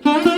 Mm-hmm.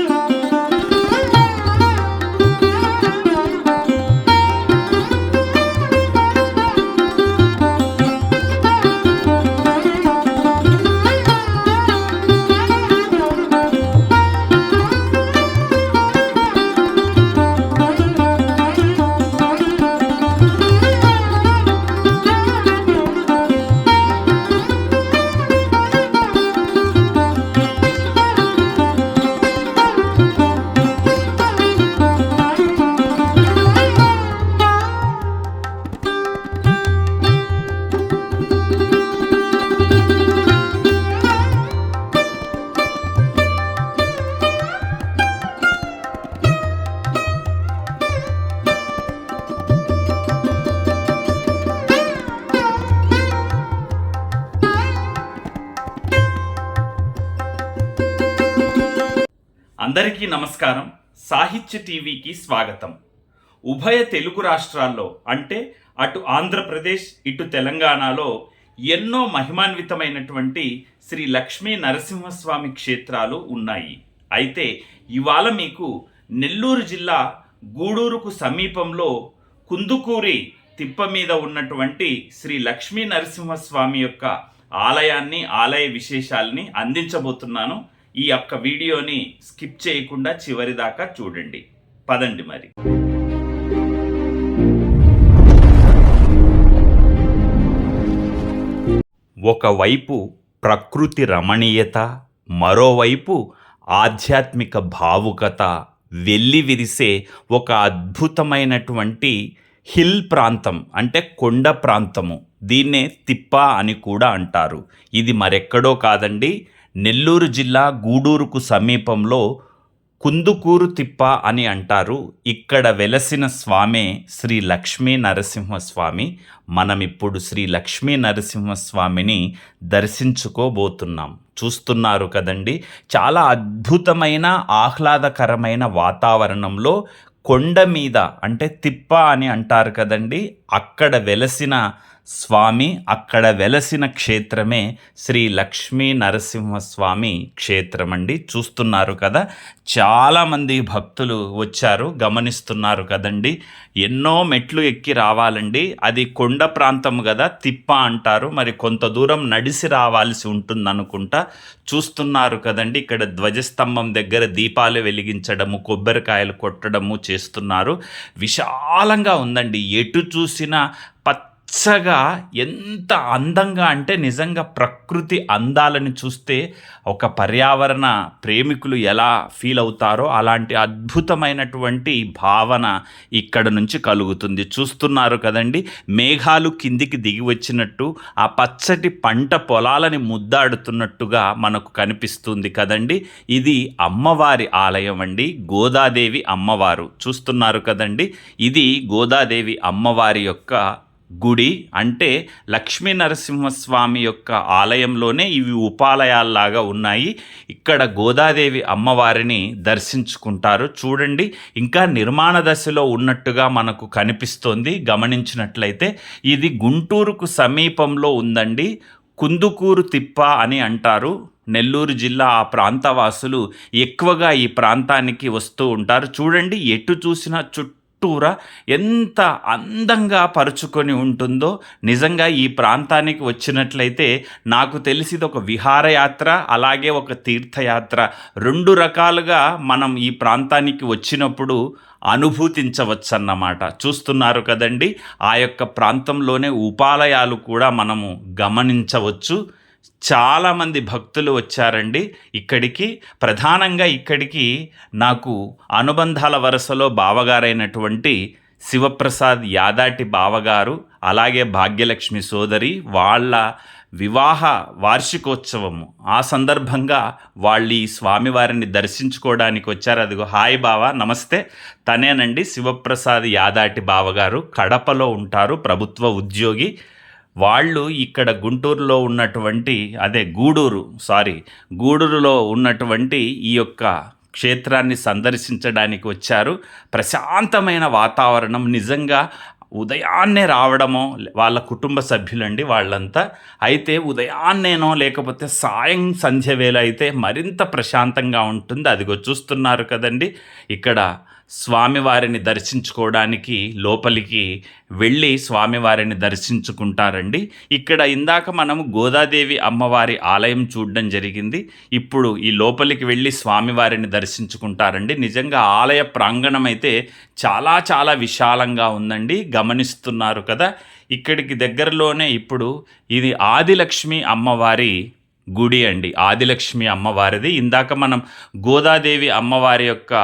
అందరికీ నమస్కారం. సాహిత్య టీవీకి స్వాగతం. ఉభయ తెలుగు రాష్ట్రాల్లో అంటే అటు ఆంధ్రప్రదేశ్ ఇటు తెలంగాణలో ఎన్నో మహిమాన్వితమైనటువంటి శ్రీ లక్ష్మీ నరసింహస్వామి క్షేత్రాలు ఉన్నాయి. అయితే ఇవాళ మీకు నెల్లూరు జిల్లా గూడూరుకు సమీపంలో కుందుకూరి తిప్ప మీద ఉన్నటువంటి శ్రీ లక్ష్మీ నరసింహస్వామి యొక్క ఆలయాన్ని ఆలయ విశేషాలని అందించబోతున్నాను. ఈ యొక్క వీడియోని స్కిప్ చేయకుండా చివరి దాకా చూడండి. పదండి మరి. ఒకవైపు ప్రకృతి రమణీయత మరోవైపు ఆధ్యాత్మిక భావుకత వెళ్ళి విరిసే ఒక అద్భుతమైనటువంటి హిల్ ప్రాంతం అంటే కొండ ప్రాంతము. దీన్నే తిప్ప అని కూడా అంటారు. ఇది మరెక్కడో కాదండి నెల్లూరు జిల్లా గూడూరుకు సమీపంలో కుందుకూరు తిప్ప అని అంటారు. ఇక్కడ వెలసిన స్వామే శ్రీ లక్ష్మీ నరసింహస్వామి. మనం ఇప్పుడు శ్రీ లక్ష్మీ నరసింహస్వామిని దర్శించుకోబోతున్నాం. చూస్తున్నారు కదండి చాలా అద్భుతమైన ఆహ్లాదకరమైన వాతావరణంలో కొండ మీద అంటే తిప్ప అని అంటారు కదండి అక్కడ వెలసిన స్వామి అక్కడ వెలసిన క్షేత్రమే శ్రీ లక్ష్మీ నరసింహస్వామి క్షేత్రం అండి చూస్తున్నారు కదా చాలామంది భక్తులు వచ్చారు గమనిస్తున్నారు కదండి. ఎన్నో మెట్లు ఎక్కి రావాలండి. అది కొండ ప్రాంతం కదా తిప్ప అంటారు. మరి కొంత దూరం నడిసి రావాల్సి ఉంటుంది అనుకుంటా చూస్తున్నారు కదండి. ఇక్కడ ధ్వజస్తంభం దగ్గర దీపాలు వెలిగించడము కొబ్బరికాయలు కొట్టడము చేస్తున్నారు. విశాలంగా ఉందండి. ఎటు చూసినా పత్ పచ్చగా ఎంత అందంగా అంటే నిజంగా ప్రకృతి అందాలను చూస్తే ఒక పర్యావరణ ప్రేమికులు ఎలా ఫీల్ అవుతారో అలాంటి అద్భుతమైనటువంటి భావన ఇక్కడ నుంచి కలుగుతుంది. చూస్తున్నారు కదండి మేఘాలు కిందికి దిగి వచ్చినట్టు ఆ పచ్చటి పంట పొలాలని ముద్దాడుతున్నట్టుగా మనకు కనిపిస్తుంది కదండి. ఇది అమ్మవారి ఆలయం అండి గోదాదేవి అమ్మవారు. చూస్తున్నారు కదండి ఇది గోదాదేవి అమ్మవారి యొక్క గుడి అంటే లక్ష్మీ నరసింహస్వామి యొక్క ఆలయంలోనే ఇవి ఉపాలయాల్లాగా ఉన్నాయి. ఇక్కడ గోదాదేవి అమ్మవారిని దర్శించుకుంటారు. చూడండి ఇంకా నిర్మాణ దశలో ఉన్నట్టుగా మనకు కనిపిస్తోంది. గమనించినట్లయితే ఇది గుంటూరుకు సమీపంలో ఉందండి. కుందుకూరు తిప్ప అని అంటారు. నెల్లూరు జిల్లా ఆ ప్రాంతవాసులు ఎక్కువగా ఈ ప్రాంతానికి వస్తూ ఉంటారు. చూడండి ఎటు చూసినా చుట్టూ చుట్టూరా ఎంత అందంగా పరుచుకొని ఉంటుందో నిజంగా ఈ ప్రాంతానికి వచ్చినట్లయితే నాకు తెలిసిది ఒక విహారయాత్ర అలాగే ఒక తీర్థయాత్ర. రెండు రకాలుగా మనం ఈ ప్రాంతానికి వచ్చినప్పుడు అనుభూతించవచ్చన్నమాట. చూస్తున్నారు కదండి ఆ యొక్క ప్రాంతంలోనే ఉపాలయాలు కూడా మనము గమనించవచ్చు. చాలామంది భక్తులు వచ్చారండి. ఇక్కడికి ప్రధానంగా ఇక్కడికి నాకు అనుబంధాల వరుసలో బావగారైనటువంటి శివప్రసాద్ యాదాటి బావగారు అలాగే భాగ్యలక్ష్మి సోదరి వాళ్ళ వివాహ వార్షికోత్సవము. ఆ సందర్భంగా వాళ్ళు ఈ స్వామివారిని దర్శించుకోవడానికి వచ్చారు. అదిగో హాయ్ బావ నమస్తే. తనేనండి శివప్రసాద్ యాదాటి బావగారు. కడపలో ఉంటారు ప్రభుత్వ ఉద్యోగి. వాళ్ళు ఇక్కడ గుంటూరులో ఉన్నటువంటి అదే గూడూరు సారీ గూడూరులో ఉన్నటువంటి ఈ యొక్క క్షేత్రాన్ని సందర్శించడానికి వచ్చారు. ప్రశాంతమైన వాతావరణం నిజంగా ఉదయాన్నే రావడమో వాళ్ళ కుటుంబ సభ్యులండి వాళ్ళంతా అయితే ఉదయాన్నేనో లేకపోతే సాయం సంధ్య వేళ అయితే మరింత ప్రశాంతంగా ఉంటుంది. అదిగో చూస్తున్నారు కదండి ఇక్కడ స్వామివారిని దర్శించుకోవడానికి లోపలికి వెళ్ళి స్వామివారిని దర్శించుకుంటారండి. ఇక్కడ ఇందాక మనము గోదాదేవి అమ్మవారి ఆలయం చూడడం జరిగింది. ఇప్పుడు ఈ లోపలికి వెళ్ళి స్వామివారిని దర్శించుకుంటారండి. నిజంగా ఆలయ ప్రాంగణం అయితే చాలా చాలా విశాలంగా ఉందండి. గమనిస్తున్నారు కదా. ఇక్కడికి దగ్గరలోనే ఇప్పుడు ఇది ఆదిలక్ష్మి అమ్మవారి గుడి అండి. ఆదిలక్ష్మి అమ్మవారిది. ఇందాక మనం గోదాదేవి అమ్మవారి యొక్క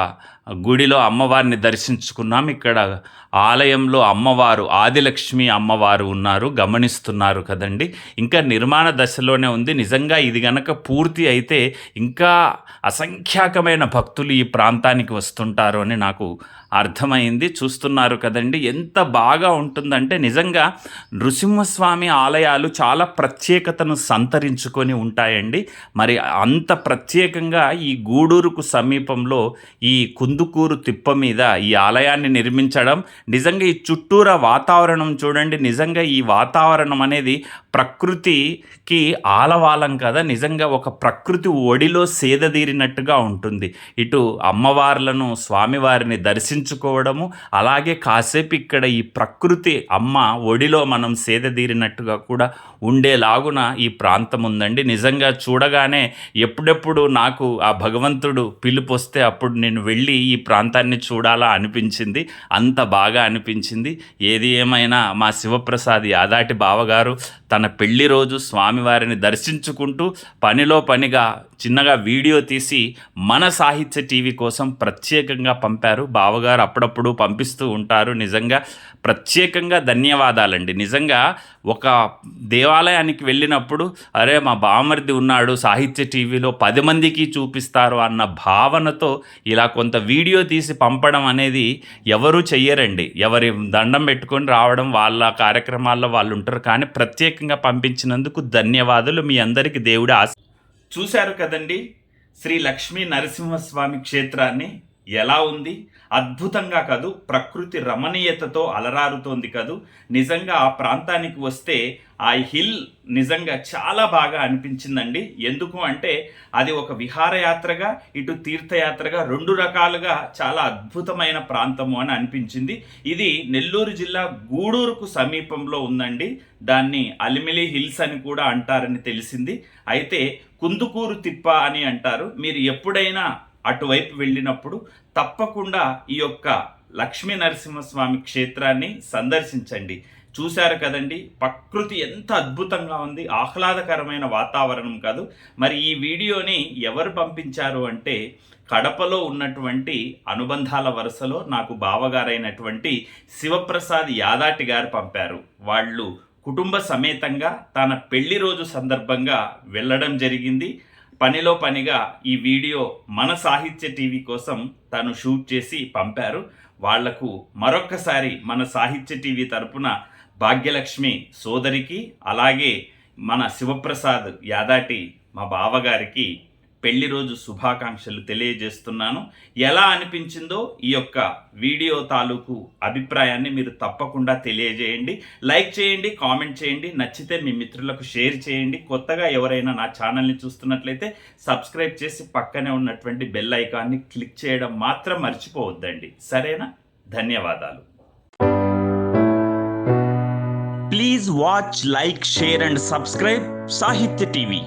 గుడిలో అమ్మవారిని దర్శించుకున్నాం. ఇక్కడ ఆలయంలో అమ్మవారు ఆదిలక్ష్మి అమ్మవారు ఉన్నారు గమనిస్తున్నారు కదండి. ఇంకా నిర్మాణ దశలోనే ఉంది. నిజంగా ఇది గనక పూర్తి అయితే ఇంకా అసంఖ్యాకమైన భక్తులు ఈ ప్రాంతానికి వస్తుంటారు అని నాకు అర్థమైంది. చూస్తున్నారు కదండి ఎంత బాగా ఉంటుందంటే నిజంగా నృసింహస్వామి ఆలయాలు చాలా ప్రత్యేకతను సంతరించుకొని ఉంటాయండి. మరి అంత ప్రత్యేకంగా ఈ గూడూరుకు సమీపంలో ఈ కుందుకూరు తిప్ప మీద ఈ ఆలయాన్ని నిర్మించడం నిజంగా ఈ చుట్టూరా వాతావరణం చూడండి నిజంగా ఈ వాతావరణం అనేది ప్రకృతికి ఆలవాలం కదా నిజంగా ఒక ప్రకృతి ఒడిలో సేదదీరినట్టుగా ఉంటుంది. ఇటు అమ్మవార్లను స్వామివారిని దర్శించుకోవడము అలాగే కాసేపు ఇక్కడ ఈ ప్రకృతి అమ్మ ఒడిలో మనం సేదదీరినట్టుగా కూడా ఉండేలాగున ఈ ప్రాంతం ఉందండి. నిజంగా చూడగానే ఎప్పుడెప్పుడు నాకు ఆ భగవంతుడు పిలుపు వస్తే అప్పుడు నేను వెళ్ళి ఈ ప్రాంతాన్ని చూడాలా అనిపించింది. అంత బాగా బాగా అనిపించింది. ఏది ఏమైనా మా శివప్రసాద్ యాదాటి బావగారు తన పెళ్ళి రోజు స్వామివారిని దర్శించుకుంటూ పనిలో పనిగా చిన్నగా వీడియో తీసి మన సాహిత్య టీవీ కోసం ప్రత్యేకంగా పంపారు. బావగారు అప్పుడప్పుడు పంపిస్తూ ఉంటారు. నిజంగా ప్రత్యేకంగా ధన్యవాదాలండి. నిజంగా ఒక దేవాలయానికి వెళ్ళినప్పుడు అరే మా బామర్ది ఉన్నాడు సాహిత్య టీవీలో పది మందికి చూపిస్తారు అన్న భావనతో ఇలా కొంత వీడియో తీసి పంపడం అనేది ఎవరు చెయ్యరండి. ఎవరి దండం పెట్టుకొని రావడం వాళ్ళ కార్యక్రమాల్లో వాళ్ళు ఉంటారు. కానీ ప్రత్యేకంగా పంపించినందుకు ధన్యవాదాలు. మీ అందరికీ దేవుడు ఆశ చూశారు కదండి శ్రీ లక్ష్మీ నరసింహస్వామి క్షేత్రాన్ని? ఎలా ఉంది? అద్భుతంగా కాదు ప్రకృతి రమణీయతతో అలరారుతోంది కదూ. నిజంగా ఆ ప్రాంతానికి వస్తే ఆ హిల్ నిజంగా చాలా బాగా అనిపించిందండి. ఎందుకు అంటే అది ఒక విహారయాత్రగా ఇటు తీర్థయాత్రగా రెండు రకాలుగా చాలా అద్భుతమైన ప్రాంతము అని అనిపించింది. ఇది నెల్లూరు జిల్లా గూడూరుకు సమీపంలో ఉందండి. దాన్ని అలిమిలి హిల్స్ అని కూడా అంటారని తెలిసింది. అయితే కుందుకూరు తిప్ప అని అంటారు. మీరు ఎప్పుడైనా అటువైపు వెళ్ళినప్పుడు తప్పకుండా ఈ యొక్క లక్ష్మీ నరసింహస్వామి క్షేత్రాన్ని సందర్శించండి. చూశారు కదండి ప్రకృతి ఎంత అద్భుతంగా ఉంది ఆహ్లాదకరమైన వాతావరణం కాదు. మరి ఈ వీడియోని ఎవరు పంపించారు అంటే కడపలో ఉన్నటువంటి అనుబంధాల వరుసలో నాకు బావగారైనటువంటి శివప్రసాద్ యాదాటి గారు పంపారు. వాళ్ళు కుటుంబ సమేతంగా తన పెళ్ళి రోజు సందర్భంగా వెళ్ళడం జరిగింది. పనిలో పనిగా ఈ వీడియో మన సాహిత్య టీవీ కోసం తను షూట్ చేసి పంపారు. వాళ్ళకు మరొక్కసారి మన సాహిత్య టీవీ తరపున భాగ్యలక్ష్మి సోదరికి అలాగే మన శివప్రసాద్ యాదాటి మా బావగారికి పెళ్ళి రోజు శుభాకాంక్షలు తెలియజేస్తున్నాను. ఎలా అనిపించిందో ఈ యొక్క వీడియో తాలూకు అభిప్రాయాన్ని మీరు తప్పకుండా తెలియజేయండి. లైక్ చేయండి కామెంట్ చేయండి నచ్చితే మీ మిత్రులకు షేర్ చేయండి. కొత్తగా ఎవరైనా నా ఛానల్ని చూస్తున్నట్లయితే సబ్స్క్రైబ్ చేసి పక్కనే ఉన్నటువంటి బెల్ ఐకాన్ని క్లిక్ చేయడం మాత్రం మర్చిపోవద్దండి. సరేనా? ధన్యవాదాలు. Please watch like share and subscribe Sahitya TV.